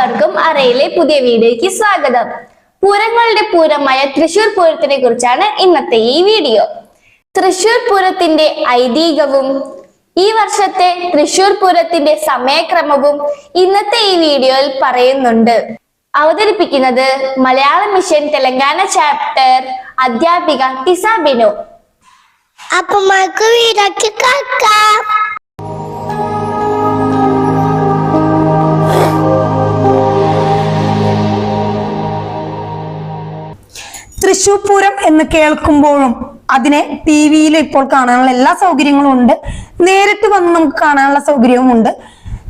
എല്ലാവർക്കും അറയിലെ പുതിയ വീഡിയോയ്ക്ക് സ്വാഗതം. പൂരങ്ങളുടെ പൂരമായ തൃശൂർ പൂരത്തിനെ കുറിച്ചാണ് ഇന്നത്തെ ഈ വീഡിയോ. തൃശൂർ പൂരത്തിന്റെ ഐതിഹ്യവും ഈ വർഷത്തെ തൃശൂർ പൂരത്തിന്റെ സമയക്രമവും ഇന്നത്തെ ഈ വീഡിയോയിൽ പറയുന്നുണ്ട്. അവതരിപ്പിക്കുന്നത് മലയാള മിഷൻ തെലങ്കാന ചാപ്റ്റർ അധ്യാപിക ടിസ ബിനു. അപ്പൊ വീടൊക്കെ കേൾക്കാം തൃശൂർ പൂരം എന്ന് കേൾക്കുമ്പോഴും അതിനെ ടി വിയിൽ ഇപ്പോൾ കാണാനുള്ള എല്ലാ സൗകര്യങ്ങളും ഉണ്ട്. നേരിട്ട് വന്ന് നമുക്ക് കാണാനുള്ള സൗകര്യവും ഉണ്ട്.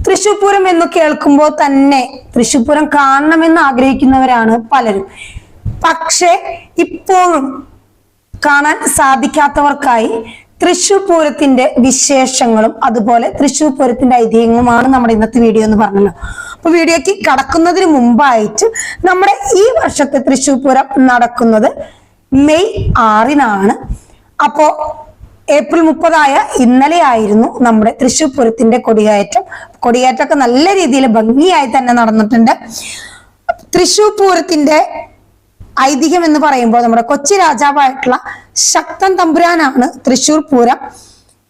തൃശൂർ എന്ന് കേൾക്കുമ്പോൾ തന്നെ തൃശൂർ പൂരം കാണണമെന്ന് ആഗ്രഹിക്കുന്നവരാണ് പലരും. പക്ഷെ ഇപ്പോഴും കാണാൻ സാധിക്കാത്തവർക്കായി തൃശൂർ പൂരത്തിന്റെ വിശേഷങ്ങളും അതുപോലെ തൃശൂർ പൂരത്തിന്റെ ഐതിഹ്യങ്ങളുമാണ് നമ്മുടെ ഇന്നത്തെ വീഡിയോ എന്ന് പറഞ്ഞല്ലോ. അപ്പൊ വീഡിയോക്ക് കടക്കുന്നതിന് മുമ്പായിട്ട് നമ്മുടെ ഈ വർഷത്തെ തൃശൂർ പൂരം നടക്കുന്നത് മെയ് ആറിനാണ്. അപ്പോ ഏപ്രിൽ മുപ്പതായ ഇന്നലെ ആയിരുന്നു നമ്മുടെ തൃശൂർ പൂരത്തിന്റെ കൊടികയറ്റം കൊടികയറ്റമൊക്കെ നല്ല രീതിയിൽ ഭംഗിയായി തന്നെ നടന്നിട്ടുണ്ട്. തൃശൂർ പൂരത്തിന്റെ ഐതിഹ്യം എന്ന് പറയുമ്പോൾ നമ്മുടെ കൊച്ചി രാജാവായിട്ടുള്ള ശക്തൻ തമ്പുരാനാണ് തൃശൂർ പൂരം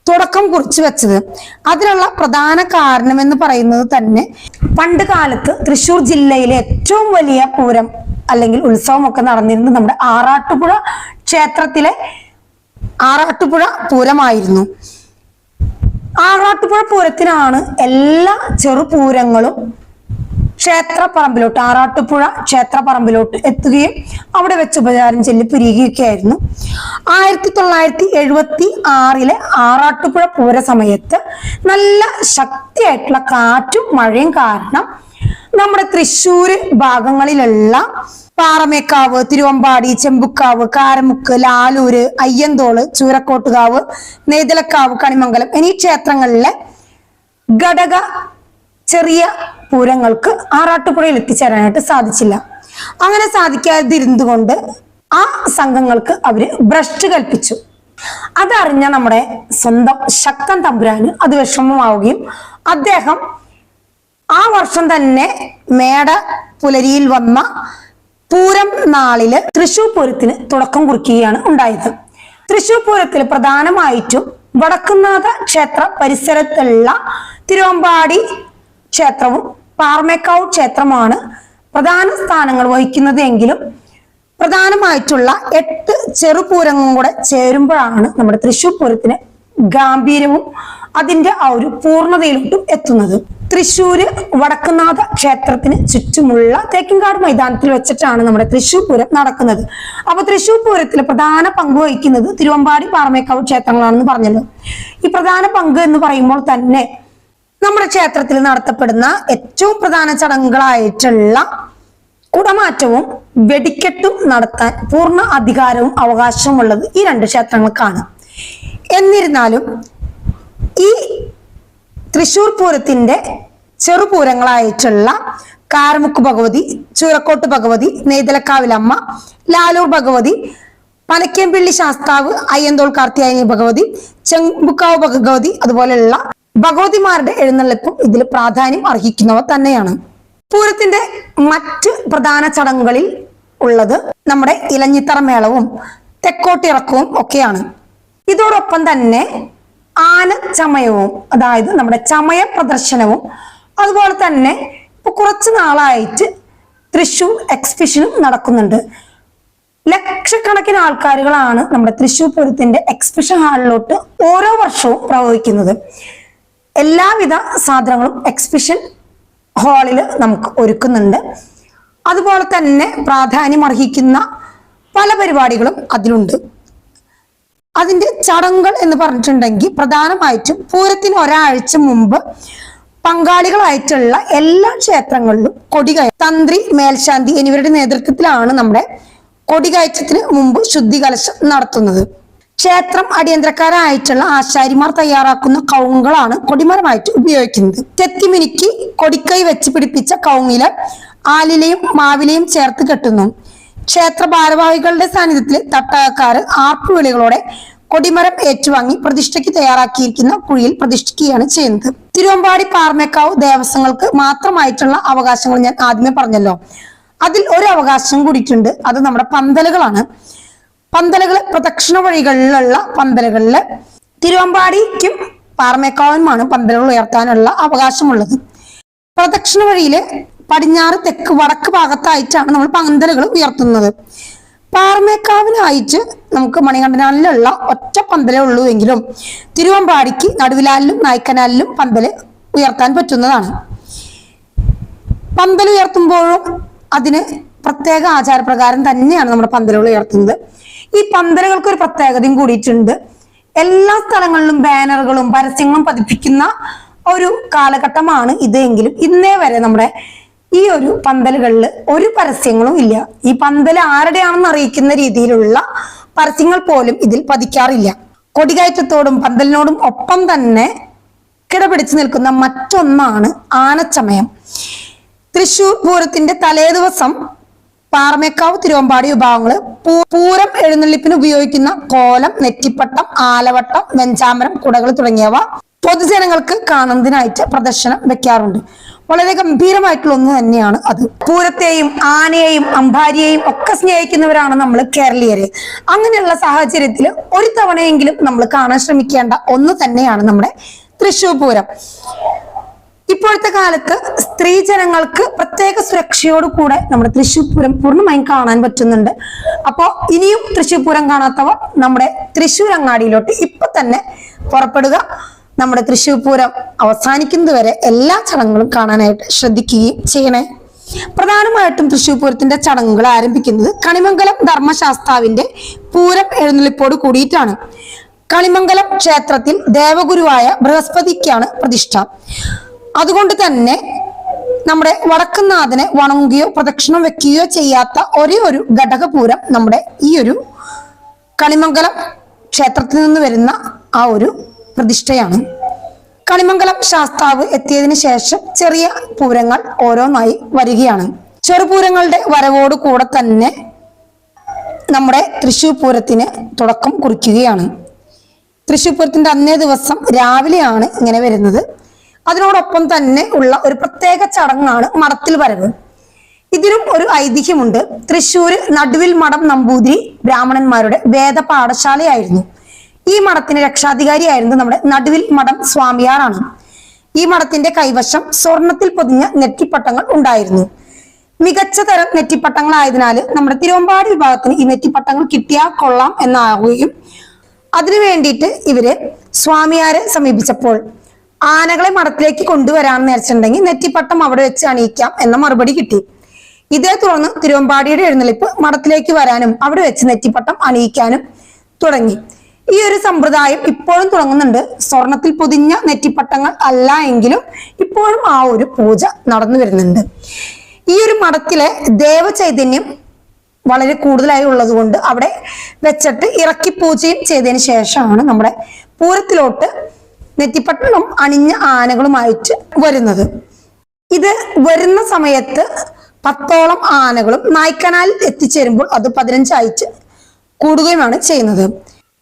തുടക്കം കുറിച്ചു വെച്ചത്. അതിനുള്ള പ്രധാന കാരണം എന്ന് പറയുന്നത് തന്നെ പണ്ട് കാലത്ത് തൃശൂർ ജില്ലയിലെ ഏറ്റവും വലിയ പൂരം അല്ലെങ്കിൽ ഉത്സവം ഒക്കെ നടന്നിരുന്നത് നമ്മുടെ ആറാട്ടുപുഴ ക്ഷേത്രത്തിലെ ആറാട്ടുപുഴ പൂരമായിരുന്നു. ആറാട്ടുപുഴ പൂരത്തിനാണ് എല്ലാ ചെറുപൂരങ്ങളും ക്ഷേത്രപ്പറമ്പിലോട്ട് ആറാട്ടുപുഴ ക്ഷേത്രപ്പറമ്പിലോട്ട് എത്തുകയും അവിടെ വെച്ച് ഉപചാരം ചെല്ലി പിരിയുകയൊക്കെ ആയിരത്തി തൊള്ളായിരത്തി എഴുപത്തി ആറിലെ ആറാട്ടുപുഴ പൂര സമയത്ത് നല്ല ശക്തിയായിട്ടുള്ള കാറ്റും മഴയും കാരണം നമ്മുടെ തൃശ്ശൂർ ഭാഗങ്ങളിലുള്ള പാറമേക്കാവ് തിരുവമ്പാടി ചെമ്പുക്കാവ് കാരമുക്ക് ലാലൂര് അയ്യന്തോൾ ചൂരക്കോട്ടുകാവ് നെയ്തലക്കാവ് കണിമംഗലം എന്നീ ക്ഷേത്രങ്ങളിലെ ഘടക ചെറിയ പൂരങ്ങൾക്ക് ആറാട്ടുപുഴയിൽ എത്തിച്ചേരാനായിട്ട് സാധിച്ചില്ല. അങ്ങനെ സാധിക്കാതിരുന്നുകൊണ്ട് ആ സംഘങ്ങൾക്ക് അവർ ഭ്രഷ്ട് കൽപ്പിച്ചു. അതറിഞ്ഞ നമ്മുടെ സ്വന്തം ശക്തൻ തമ്പുരാന് അത് വിഷമമാവുകയും അദ്ദേഹം ആ വർഷം തന്നെ മേട പുലരിയിൽ വന്ന പൂരം നാളിൽ തൃശൂർ പൂരത്തിന് തുടക്കം കുറിക്കുകയാണ് ഉണ്ടായത്. തൃശൂർ പൂരത്തിൽ പ്രധാനമായിട്ടും വടക്കുന്നാഥ ക്ഷേത്ര പരിസരത്തുള്ള തിരുവമ്പാടി ക്ഷേത്രവും പാർമേക്കാവ് ക്ഷേത്രമാണ് പ്രധാന സ്ഥാനങ്ങൾ വഹിക്കുന്നത് എങ്കിലും പ്രധാനമായിട്ടുള്ള എട്ട് ചെറുപൂരങ്ങളും കൂടെ ചേരുമ്പോഴാണ് നമ്മുടെ തൃശ്ശൂർ പൂരത്തിന് ഗാംഭീര്യവും അതിന്റെ ആ ഒരു പൂർണതയിലോട്ടും എത്തുന്നത്. തൃശ്ശൂര് വടക്കുനാഥ ക്ഷേത്രത്തിന് ചുറ്റുമുള്ള തേക്കിൻകാട് മൈതാനത്തിൽ വെച്ചിട്ടാണ് നമ്മുടെ തൃശ്ശൂർ പൂരം നടക്കുന്നത്. അപ്പൊ തൃശ്ശൂർ പൂരത്തിൽ പ്രധാന പങ്ക് വഹിക്കുന്നത് തിരുവമ്പാടി പാറമേക്കാവ് ക്ഷേത്രങ്ങളാണെന്ന് പറഞ്ഞല്ലോ. ഈ പ്രധാന പങ്ക് എന്ന് പറയുമ്പോൾ തന്നെ നമ്മുടെ ക്ഷേത്രത്തിൽ നടത്തപ്പെടുന്ന ഏറ്റവും പ്രധാന ചടങ്ങുകളായിട്ടുള്ള കുടമാറ്റവും വെടിക്കെട്ടും നടത്താൻ പൂർണ അധികാരവും അവകാശവും ഉള്ളത് ഈ രണ്ട് ക്ഷേത്രങ്ങൾക്കാണ്. എന്നിരുന്നാലും ഈ തൃശൂർ പൂരത്തിന്റെ ചെറുപൂരങ്ങളായിട്ടുള്ള കാരമുക്ക് ഭഗവതി ചൂരക്കോട്ട് ഭഗവതി നെയ്തലക്കാവിലമ്മ ലാലൂർ ഭഗവതി പനക്കേമ്പിള്ളി ശാസ്താവ് അയ്യന്തോൾ കാർത്തിയായനി ഭഗവതി ചെമ്പുക്കാവ് ഭഗവതി അതുപോലെയുള്ള ഭഗവതിമാരുടെ എഴുന്നള്ളിപ്പും ഇതിൽ പ്രാധാന്യം അർഹിക്കുന്നവ തന്നെയാണ്. പൂരത്തിന്റെ മറ്റ് പ്രധാന ചടങ്ങുകളിൽ ഉള്ളത് നമ്മുടെ ഇലഞ്ഞിത്തറ മേളവും തെക്കോട്ടിറക്കവും ഒക്കെയാണ്. ഇതോടൊപ്പം തന്നെ ആന ചമയവും അതായത് നമ്മുടെ ചമയ പ്രദർശനവും അതുപോലെ തന്നെ ഇപ്പൊ കുറച്ച് നാളായിട്ട് തൃശൂർ എക്സിബിഷനും നടക്കുന്നുണ്ട്. ലക്ഷക്കണക്കിന് ആൾക്കാരുകളാണ് നമ്മുടെ തൃശൂർ പൂരത്തിന്റെ എക്സിബിഷൻ ഹാളിലോട്ട് ഓരോ വർഷവും പ്രവഹിക്കുന്നത്. എല്ലാവിധ സാധനങ്ങളും എക്സിബിഷൻ ഹാളിൽ നമുക്ക് ഒരുക്കുന്നുണ്ട്. അതുപോലെ തന്നെ പ്രാധാന്യം അർഹിക്കുന്ന പല പരിപാടികളും അതിലുണ്ട്. അതിന്റെ ചടങ്ങുകൾ എന്ന് പറഞ്ഞിട്ടുണ്ടെങ്കിൽ പ്രധാനമായിട്ടും പൂരത്തിന് ഒരാഴ്ച മുമ്പ് പങ്കാളികളായിട്ടുള്ള എല്ലാ ക്ഷേത്രങ്ങളിലും കൊടികയ തന്ത്രി മേൽശാന്തി എന്നിവരുടെ നേതൃത്വത്തിലാണ് നമ്മുടെ കൊടികയറ്റത്തിന് മുമ്പ് ശുദ്ധികലശം നടത്തുന്നത്. ക്ഷേത്രം അടിയന്തരക്കാരായിട്ടുള്ള ആശാരിമാർ തയ്യാറാക്കുന്ന കൗങ്ങുകളാണ് കൊടിമരമായിട്ട് ഉപയോഗിക്കുന്നത്. തെത്തിമിനുക്കി കൊടിക്കൈ വെച്ച് പിടിപ്പിച്ച കൗങ്ങിൽ ആലിലയും മാവിലയും ചേർത്ത് കെട്ടുന്നു. ക്ഷേത്ര ഭാരവാഹികളുടെ സാന്നിധ്യത്തിൽ തട്ടകക്കാര് ആർപ്പുവിളികളോടെ കൊടിമരം ഏറ്റുവാങ്ങി പ്രതിഷ്ഠയ്ക്ക് തയ്യാറാക്കിയിരിക്കുന്ന കുഴിയിൽ പ്രതിഷ്ഠിക്കുകയാണ് ചെയ്യുന്നത്. തിരുവമ്പാടി പാർമേക്കാവ് ദേവസ്വങ്ങൾക്ക് മാത്രമായിട്ടുള്ള അവകാശങ്ങൾ ഞാൻ ആദ്യമേ പറഞ്ഞല്ലോ. അതിൽ ഒരു അവകാശം കൂടിയിട്ടുണ്ട്. അത് നമ്മുടെ പന്തലുകളാണ്. പന്തലുകൾ പ്രദക്ഷിണ വഴികളിലുള്ള പന്തലുകളിൽ തിരുവമ്പാടിക്കും പാറമേക്കാവനുമാണ് പന്തലുകൾ ഉയർത്താനുള്ള അവകാശമുള്ളത്. പ്രദക്ഷിണ വഴിയിൽ പടിഞ്ഞാറ് തെക്ക് വടക്ക് ഭാഗത്തായിട്ടാണ് നമ്മൾ പന്തലുകൾ ഉയർത്തുന്നത്. പാറമേക്കാവിനായിട്ട് നമുക്ക് മണികണ്ഠനാലിലുള്ള ഒറ്റ പന്തലേ ഉള്ളൂ എങ്കിലും തിരുവമ്പാടിക്ക് നടുവിലാലിലും നായ്ക്കനാലിലും പന്തൽ ഉയർത്താൻ പറ്റുന്നതാണ്. പന്തൽ ഉയർത്തുമ്പോഴും അതിന് പ്രത്യേക ആചാരപ്രകാരം തന്നെയാണ് നമ്മുടെ പന്തലുകൾ ഉയർത്തുന്നത്. ഈ പന്തലുകൾക്ക് ഒരു പ്രത്യേകതയും കൂടിയിട്ടുണ്ട്. എല്ലാ സ്ഥലങ്ങളിലും ബാനറുകളും പരസ്യങ്ങളും പതിപ്പിക്കുന്ന ഒരു കാലഘട്ടമാണ് ഇത് എങ്കിലും ഇന്നേ വരെ നമ്മുടെ ഈ ഒരു പന്തലുകളിൽ ഒരു പരസ്യങ്ങളും ഇല്ല. ഈ പന്തൽ ആരുടെയാണെന്ന് അറിയിക്കുന്ന രീതിയിലുള്ള പരസ്യങ്ങൾ പോലും ഇതിൽ പതിക്കാറില്ല. കൊടികയറ്റത്തോടും പന്തലിനോടും ഒപ്പം തന്നെ കിടപിടിച്ചു നിൽക്കുന്ന മറ്റൊന്നാണ് ആനച്ചമയം. തൃശൂർ പൂരത്തിന്റെ തലേദിവസം പാറമേക്കാവ് തിരുവമ്പാടി വിഭാഗങ്ങൾ പൂരം എഴുന്നള്ളിപ്പിന് ഉപയോഗിക്കുന്ന കോലം നെറ്റിപ്പട്ടം ആലവട്ടം വെഞ്ചാമരം കുടകൾ തുടങ്ങിയവ പൊതുജനങ്ങൾക്ക് കാണുന്നതിനായിട്ട് പ്രദർശനം വെക്കാറുണ്ട്. വളരെ ഗംഭീരമായിട്ടുള്ള ഒന്ന് തന്നെയാണ് അത്. പൂരത്തെയും ആനയെയും അമ്പാരിയെയും ഒക്കെ സ്നേഹിക്കുന്നവരാണ് നമ്മൾ കേരളീയര്. അങ്ങനെയുള്ള സാഹചര്യത്തിൽ ഒരു തവണയെങ്കിലും നമ്മൾ കാണാൻ ശ്രമിക്കേണ്ട ഒന്ന് തന്നെയാണ് നമ്മുടെ തൃശൂർ പൂരം. ഇപ്പോഴത്തെ കാലത്ത് സ്ത്രീ ജനങ്ങൾക്ക് പ്രത്യേക സുരക്ഷയോട് കൂടെ നമ്മുടെ തൃശ്ശൂർ പൂരം പൂർണമായും കാണാൻ പറ്റുന്നുണ്ട്. അപ്പോൾ ഇനിയും തൃശ്ശൂർ പൂരം കാണാത്തവർ നമ്മുടെ തൃശ്ശൂർ അങ്ങാടിയിലോട്ട് ഇപ്പൊ തന്നെ പുറപ്പെടുക. നമ്മുടെ തൃശ്ശൂർ പൂരം അവസാനിക്കുന്നതുവരെ എല്ലാ ചടങ്ങുകളും കാണാനായിട്ട് ശ്രദ്ധിക്കുകയും ചെയ്യണേ. പ്രധാനമായിട്ടും തൃശ്ശൂർ പൂരത്തിന്റെ ചടങ്ങുകൾ ആരംഭിക്കുന്നത് കണിമംഗലം ധർമ്മശാസ്താവിന്റെ പൂരം എഴുന്നള്ളിപ്പോട് കൂടിയിട്ടാണ്. കണിമംഗലം ക്ഷേത്രത്തിൽ ദേവഗുരുവായ ബൃഹസ്പതിക്കാണ് പ്രതിഷ്ഠ. അതുകൊണ്ട് തന്നെ നമ്മുടെ വടക്കുന്നാഥനെ വണങ്ങുകയോ പ്രദക്ഷിണം വെക്കുകയോ ചെയ്യാത്ത ഒരേ ഒരു ഘടകപൂരം നമ്മുടെ ഈ ഒരു കണിമംഗലം ക്ഷേത്രത്തിൽ നിന്ന് വരുന്ന ആ ഒരു പ്രതിഷ്ഠയാണ്. കളിമംഗലം ശാസ്താവ് എത്തിയതിനു ശേഷം ചെറിയ പൂരങ്ങൾ ഓരോന്നായി വരികയാണ്. ചെറുപൂരങ്ങളുടെ വരവോട് കൂടെ തന്നെ നമ്മുടെ തൃശ്ശൂർ പൂരത്തിന് തുടക്കം കുറിക്കുകയാണ്. തൃശ്ശൂർ പൂരത്തിന്റെ അന്നേ ദിവസം രാവിലെയാണ് ഇങ്ങനെ വരുന്നത്. അതിനോടൊപ്പം തന്നെ ഉള്ള ഒരു പ്രത്യേക ചടങ്ങാണ് മടത്തിൽ വരവ്. ഇതിനും ഒരു ഐതിഹ്യമുണ്ട്. തൃശ്ശൂർ നടുവിൽ മഠം നമ്പൂതിരി ബ്രാഹ്മണന്മാരുടെ വേദപാഠശാലയായിരുന്നു ഈ മഠത്തിന് രക്ഷാധികാരിയായിരുന്നു നമ്മുടെ നടുവിൽ മഠം സ്വാമിയാറാണ്. ഈ മഠത്തിന്റെ കൈവശം സ്വർണത്തിൽ പൊതിഞ്ഞ നെറ്റിപ്പട്ടങ്ങൾ ഉണ്ടായിരുന്നു. മികച്ച തരം നെറ്റിപ്പട്ടങ്ങളായതിനാൽ നമ്മുടെ തിരുവമ്പാടി വിഭാഗത്തിന് ഈ നെറ്റിപ്പട്ടങ്ങൾ കിട്ടിയാൽ കൊള്ളാം എന്നാവുകയും അതിനു വേണ്ടിയിട്ട് ഇവർ സ്വാമിയാരെ സമീപിച്ചപ്പോൾ ആനകളെ മഠത്തിലേക്ക് കൊണ്ടുവരാൻ നേരിച്ചിട്ടുണ്ടെങ്കിൽ നെറ്റിപ്പട്ടം അവിടെ വെച്ച് അണിയിക്കാം എന്ന മറുപടി കിട്ടി. ഇതേ തുടർന്ന് തിരുവമ്പാടിയുടെ എഴുന്നള്ളിപ്പ് മഠത്തിലേക്ക് വരാനും അവിടെ വെച്ച് നെറ്റിപ്പട്ടം അണിയിക്കാനും തുടങ്ങി. ഈ ഒരു സമ്പ്രദായം ഇപ്പോഴും തുടങ്ങുന്നുണ്ട്. സ്വർണത്തിൽ പൊതിഞ്ഞ നെറ്റിപ്പട്ടങ്ങൾ അല്ല എങ്കിലും ഇപ്പോഴും ആ ഒരു പൂജ നടന്നു വരുന്നുണ്ട്. ഈ ഒരു മഠത്തിലെ ദേവചൈതന്യം വളരെ കൂടുതലായി ഉള്ളത് കൊണ്ട് അവിടെ വെച്ചിട്ട് ഇറക്കി പൂജയും ചെയ്തതിന് ശേഷമാണ് നമ്മുടെ പൂരത്തിലോട്ട് നെറ്റിപ്പട്ടണം അണിഞ്ഞ ആനകളുമായിട്ട് വരുന്നത്. ഇത് വരുന്ന സമയത്ത് പത്തോളം ആനകളും നായ്ക്കനാലിൽ എത്തിച്ചേരുമ്പോൾ അത് പതിനഞ്ചായിട്ട് കൂടുകയുമാണ് ചെയ്യുന്നത്.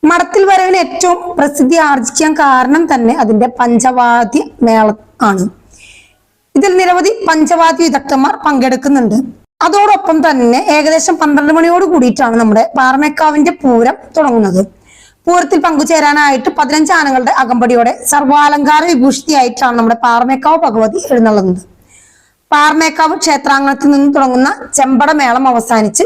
മഠത്തിൽ വരവിന് ഏറ്റവും പ്രസിദ്ധി ആർജിക്കാൻ കാരണം തന്നെ അതിന്റെ പഞ്ചവാദ്യ മേള ആണ്. ഇതിൽ നിരവധി പഞ്ചവാദ്യ വിദഗ്ധന്മാർ പങ്കെടുക്കുന്നുണ്ട്. അതോടൊപ്പം തന്നെ ഏകദേശം പന്ത്രണ്ട് മണിയോട് കൂടിയിട്ടാണ് നമ്മുടെ പാറമേക്കാവിന്റെ പൂരം തുടങ്ങുന്നത്. പൂരത്തിൽ പങ്കുചേരാനായിട്ട് പതിനഞ്ച് ആനകളുടെ അകമ്പടിയോടെ സർവാലങ്കാര വിഭൂഷിതിയായിട്ടാണ് നമ്മുടെ പാറമേക്കാവ് ഭഗവതി എഴുന്നള്ളുന്നത്. പാർമേക്കാവ് ക്ഷേത്രാങ്കണത്തിൽ നിന്ന് തുടങ്ങുന്ന ചെമ്പടമേളം അവസാനിച്ച്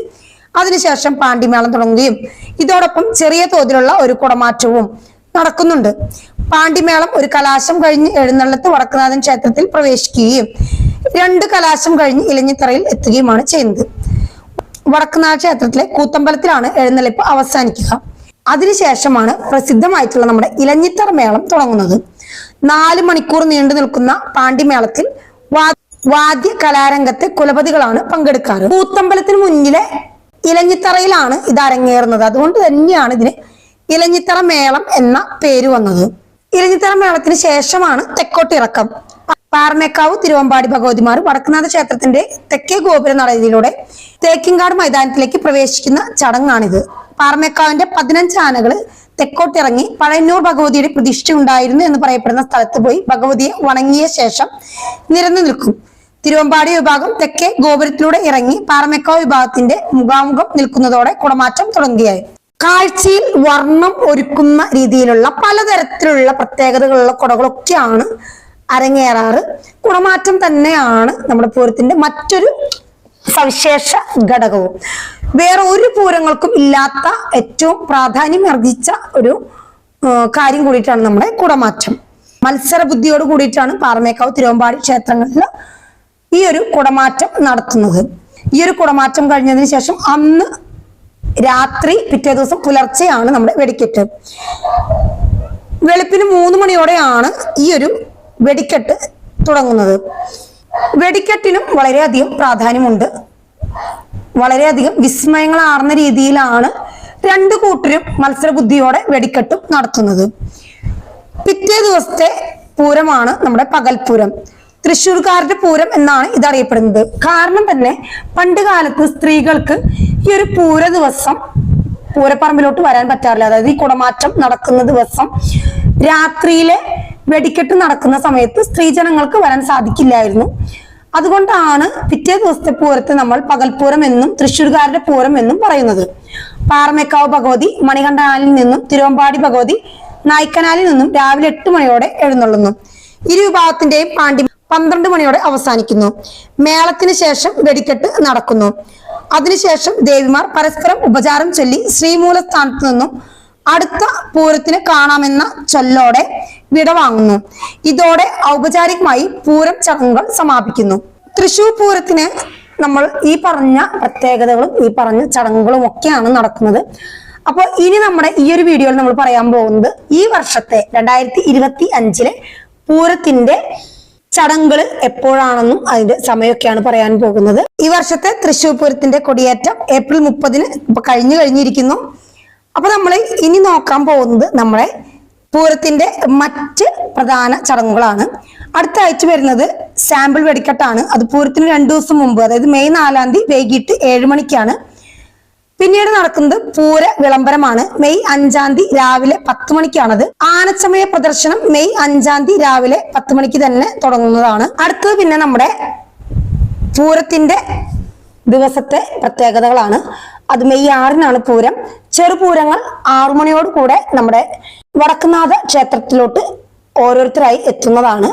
അതിനുശേഷം പാണ്ടിമേളം തുടങ്ങുകയും ഇതോടൊപ്പം ചെറിയ തോതിലുള്ള ഒരു കുടമാറ്റവും നടക്കുന്നുണ്ട്. പാണ്ടിമേളം ഒരു കലാശം കഴിഞ്ഞ് എഴുന്നള്ളത്ത് വടക്കുനാഥൻ ക്ഷേത്രത്തിൽ പ്രവേശിക്കുകയും രണ്ട് കലാശം കഴിഞ്ഞ് ഇലഞ്ഞിത്തറയിൽ എത്തുകയുമാണ് ചെയ്യുന്നത്. വടക്കുനാഥ ക്ഷേത്രത്തിലെ കൂത്തമ്പലത്തിലാണ് എഴുന്നള്ളിപ്പ് അവസാനിക്കുക. അതിനുശേഷമാണ് പ്രസിദ്ധമായിട്ടുള്ള നമ്മുടെ ഇലഞ്ഞിത്തറ മേളം തുടങ്ങുന്നത്. നാല് മണിക്കൂർ നീണ്ടു നിൽക്കുന്ന പാണ്ടിമേളത്തിൽ വാ- വാദ്യ കലാരംഗത്തെ കുലപതികളാണ് പങ്കെടുക്കാറ്. കൂത്തമ്പലത്തിന് മുന്നിലെ ഇലഞ്ഞിത്തറയിലാണ് ഇത് അരങ്ങേറുന്നത്. അതുകൊണ്ട് തന്നെയാണ് ഇതിന് ഇലഞ്ഞിത്തറ മേളം എന്ന പേര് വന്നത്. ഇലഞ്ഞിത്തറ മേളത്തിന് ശേഷമാണ് തെക്കോട്ടിറക്കം പാറമേക്കാവ് തിരുവമ്പാടി ഭഗവതിമാർ വടക്കുനാഥ ക്ഷേത്രത്തിന്റെ തെക്കേ ഗോപുര നടയിലൂടെ തേക്കിങ്കാട് മൈതാനത്തിലേക്ക് പ്രവേശിക്കുന്ന ചടങ്ങാണിത്. പാറമേക്കാവിന്റെ പതിനഞ്ച് ആനകൾ തെക്കോട്ടിറങ്ങി പഴയന്നൂർ ഭഗവതിയുടെ പ്രതിഷ്ഠ ഉണ്ടായിരുന്നു എന്ന് പറയപ്പെടുന്ന സ്ഥലത്ത് പോയി ഭഗവതിയെ വണങ്ങിയ ശേഷം നിരന്നു നിൽക്കും. തിരുവമ്പാടി വിഭാഗം തെക്കേ ഗോപുരത്തിലൂടെ ഇറങ്ങി പാറമേക്കാവ് വിഭാഗത്തിന്റെ മുഖാമുഖം നിൽക്കുന്നതോടെ കുടമാറ്റം തുടങ്ങുകയായി. കാഴ്ചയിൽ വർണം ഒരുക്കുന്ന രീതിയിലുള്ള പലതരത്തിലുള്ള പ്രത്യേകതകളുള്ള കുടകളൊക്കെയാണ് അരങ്ങേറാറ്. കുടമാറ്റം തന്നെയാണ് നമ്മുടെ പൂരത്തിന്റെ മറ്റൊരു സവിശേഷ ഘടകവും. വേറെ ഒരു പൂരങ്ങൾക്കും ഇല്ലാത്ത ഏറ്റവും പ്രാധാന്യം അർജിച്ച ഒരു കാര്യം കൂടിയിട്ടാണ് നമ്മുടെ കുടമാറ്റം. മത്സര ബുദ്ധിയോട് കൂടിയിട്ടാണ് പാറമേക്കാവ് തിരുവമ്പാടി ക്ഷേത്രങ്ങളിൽ ഈ ഒരു കുടമാറ്റം നടത്തുന്നത്. ഈ ഒരു കുടമാറ്റം കഴിഞ്ഞതിന് ശേഷം അന്ന് രാത്രി പിറ്റേ ദിവസം പുലർച്ചെയാണ് നമ്മുടെ വെടിക്കെട്ട്. വെളുപ്പിന് മൂന്ന് മണിയോടെയാണ് ഈ ഒരു വെടിക്കെട്ട് തുടങ്ങുന്നത്. വെടിക്കെട്ടിനും വളരെയധികം പ്രാധാന്യമുണ്ട്. വളരെയധികം വിസ്മയങ്ങളാർന്ന രീതിയിലാണ് രണ്ടു കൂട്ടരും മത്സരബുദ്ധിയോടെ വെടിക്കെട്ടും നടത്തുന്നത്. പിറ്റേ ദിവസത്തെ പൂരമാണ് നമ്മുടെ പകൽപൂരം തൃശ്ശൂർക്കാരുടെ പൂരം എന്നാണ് ഇത് അറിയപ്പെടുന്നത് കാരണം തന്നെ പണ്ട് കാലത്ത് സ്ത്രീകൾക്ക് ഈ ഒരു പൂര ദിവസം പൂരപ്പറമ്പിലോട്ട് വരാൻ പറ്റാറില്ല. അതായത് ഈ കുടമാറ്റം നടക്കുന്ന ദിവസം രാത്രിയിലെ വെടിക്കെട്ട് നടക്കുന്ന സമയത്ത് സ്ത്രീജനങ്ങൾക്ക് വരാൻ സാധിക്കില്ലായിരുന്നു. അതുകൊണ്ടാണ് പിറ്റേ ദിവസത്തെ പൂരത്തെ നമ്മൾ പകൽപൂരം എന്നും തൃശ്ശൂർകാരുടെ പൂരം എന്നും പറയുന്നത്. പാറമേക്കാവ് ഭഗവതി മണികണ്ഠനാലിൽ നിന്നും തിരുവമ്പാടി ഭഗവതി നായ്ക്കനാലിൽ നിന്നും രാവിലെ എട്ട് മണിയോടെ എഴുന്നള്ളുന്നു. ഇരു വിഭാഗത്തിന്റെയും പാണ്ഡ്യം പന്ത്രണ്ട് മണിയോടെ അവസാനിക്കുന്നു. മേളത്തിന് ശേഷം വെടിക്കെട്ട് നടക്കുന്നു. അതിനുശേഷം ദേവിമാർ പരസ്പരം ഉപചാരം ചൊല്ലി ശ്രീമൂലസ്ഥാനത്ത് നിന്നും അടുത്ത പൂരത്തിന് കാണാമെന്ന ചൊല്ലോടെ വിടവാങ്ങുന്നു ഇതോടെ ഔപചാരികമായി പൂരം ചടങ്ങുകൾ സമാപിക്കുന്നു. തൃശൂർ പൂരത്തിന് നമ്മൾ ഈ പറഞ്ഞ പ്രത്യേകതകളും ഈ പറഞ്ഞ ചടങ്ങുകളും ഒക്കെയാണ് നടക്കുന്നത്. അപ്പോൾ ഇനി നമ്മുടെ ഈ ഒരു വീഡിയോയിൽ നമ്മൾ പറയാൻ പോകുന്നത് ഈ വർഷത്തെ രണ്ടായിരത്തി ഇരുപത്തി അഞ്ചിലെ പൂരത്തിന്റെ ചടങ്ങുകൾ എപ്പോഴാണെന്നും അതിന്റെ സമയമൊക്കെയാണ് പറയാൻ പോകുന്നത്. ഈ വർഷത്തെ തൃശ്ശൂർ പൂരത്തിന്റെ കൊടിയേറ്റം ഏപ്രിൽ മുപ്പതിന് കഴിഞ്ഞു കഴിഞ്ഞിരിക്കുന്നു. അപ്പൊ നമ്മൾ ഇനി നോക്കാൻ പോകുന്നത് നമ്മളെ പൂരത്തിന്റെ മറ്റ് പ്രധാന ചടങ്ങുകളാണ്. അടുത്ത ആഴ്ച വരുന്നത് സാമ്പിൾ വെടിക്കെട്ടാണ്. അത് പൂരത്തിന് രണ്ടു ദിവസം മുമ്പ് അതായത് മെയ് നാലാം തീയതി വൈകിട്ട് ഏഴ് മണിക്കാണ്. പിന്നീട് നടക്കുന്നത് പൂര വിളംബരമാണ്. മെയ് അഞ്ചാം തീയതി രാവിലെ പത്ത് മണിക്കാണത്. ആനച്ചമയ പ്രദർശനം മെയ് അഞ്ചാം തീയതി രാവിലെ പത്ത് മണിക്ക് തന്നെ തുടങ്ങുന്നതാണ്. അടുത്തത് പിന്നെ നമ്മുടെ പൂരത്തിന്റെ ദിവസത്തെ പ്രത്യേകതകളാണ്. അത് മെയ് ആറിനാണ് പൂരം. ചെറുപൂരങ്ങൾ ആറുമണിയോട് കൂടെ നമ്മുടെ വടക്കുനാഥ ക്ഷേത്രത്തിലോട്ട് ഓരോരുത്തരായി എത്തുന്നതാണ്.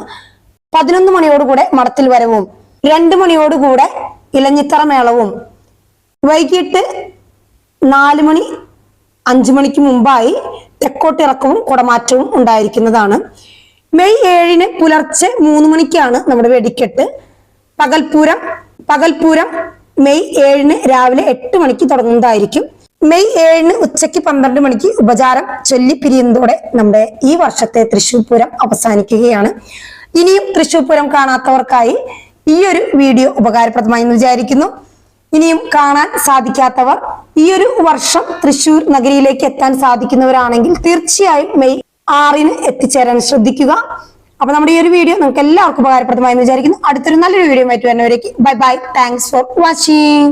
പതിനൊന്ന് മണിയോടുകൂടെ മടത്തിൽ വരവും രണ്ട് മണിയോടുകൂടെ ഇലഞ്ഞിത്തറ മേളവും വൈകിട്ട് നാല് മണി അഞ്ചു മണിക്ക് മുമ്പായി തെക്കോട്ടിറക്കവും കുടമാറ്റവും ഉണ്ടായിരിക്കുന്നതാണ്. മെയ് ഏഴിന് പുലർച്ചെ മൂന്ന് മണിക്കാണ് നമ്മുടെ വെടിക്കെട്ട്. പകൽപൂരം പകൽപൂരം മെയ് ഏഴിന് രാവിലെ എട്ട് മണിക്ക് തുടങ്ങുന്നതായിരിക്കും. മെയ് ഏഴിന് ഉച്ചയ്ക്ക് പന്ത്രണ്ട് മണിക്ക് ഉപചാരം ചൊല്ലി പിരിയുന്നതോടെ നമ്മുടെ ഈ വർഷത്തെ തൃശൂർ പൂരം അവസാനിക്കുകയാണ്. ഇനിയും തൃശൂർ പൂരം കാണാത്തവർക്കായി ഈ ഒരു വീഡിയോ ഉപകാരപ്രദമായി എന്ന് വിചാരിക്കുന്നു. ഇനിയും കാണാൻ സാധിക്കാത്തവർ ഈ ഒരു വർഷം തൃശ്ശൂർ നഗരിയിലേക്ക് എത്താൻ സാധിക്കുന്നവരാണെങ്കിൽ തീർച്ചയായും മെയ് ആറിന് എത്തിച്ചേരാൻ ശ്രദ്ധിക്കുക. അപ്പൊ നമ്മുടെ ഈ ഒരു വീഡിയോ നമുക്ക് എല്ലാവർക്കും ഉപകാരപ്രദമായി എന്ന് വിചാരിക്കുന്നു. അടുത്തൊരു നല്ലൊരു വീഡിയോ ആയിട്ട് വരുന്നവരേക്ക് bye bye. Thanks for watching